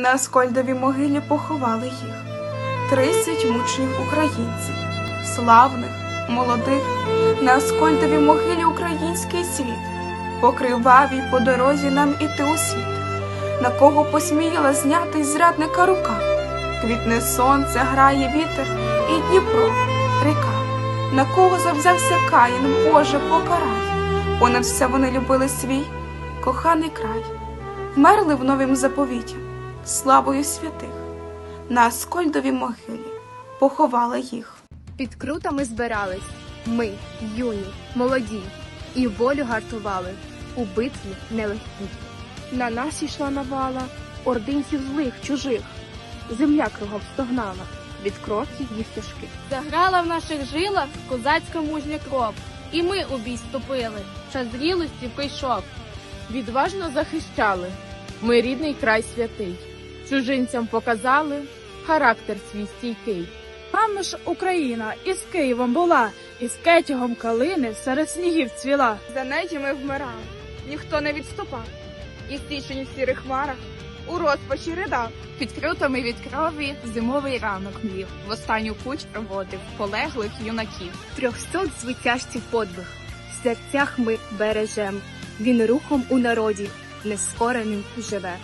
На Аскольдовій могилі поховали їх. Тридцять мучених українців, славних, молодих, на Аскольдовій могилі український світ, по кривавій по дорозі нам іти у світ, на кого посміяла зняти зрадника рука. Квітне сонце, грає вітер і Дніпро, ріка. На кого завзявся Каїн, Боже, покарай. Понад все вони любили свій коханий край, вмерли в новім заповіті, славою святих. На Аскольдовій могилі поховали їх. Під крутами збирались ми, юні, молоді, і волю гартували у битві нелегкій. На нас ішла навала ординців злих, чужих. Земля кругом стогнала від кроків їх тяжких. Заграла в наших жилах козацька мужня кров, і ми у бій ступили, час зрілості прийшов. Відважно захищали. Ми рідний край святий. Чужинцям показали характер свій стійкий. Певно ж Україна із Києвом була, із кетягом калини серед снігів цвіла. За неї ми вмирали, ніхто не відступав, і січень в сірих хмарах у розпачі ридав. Під крутами від крові зимовий ранок млів. В останню путь проводив полеглих юнаків. Трьохсот звитяжців подвиг, в серцях ми бережем. Він рухом у народі нескореним живе.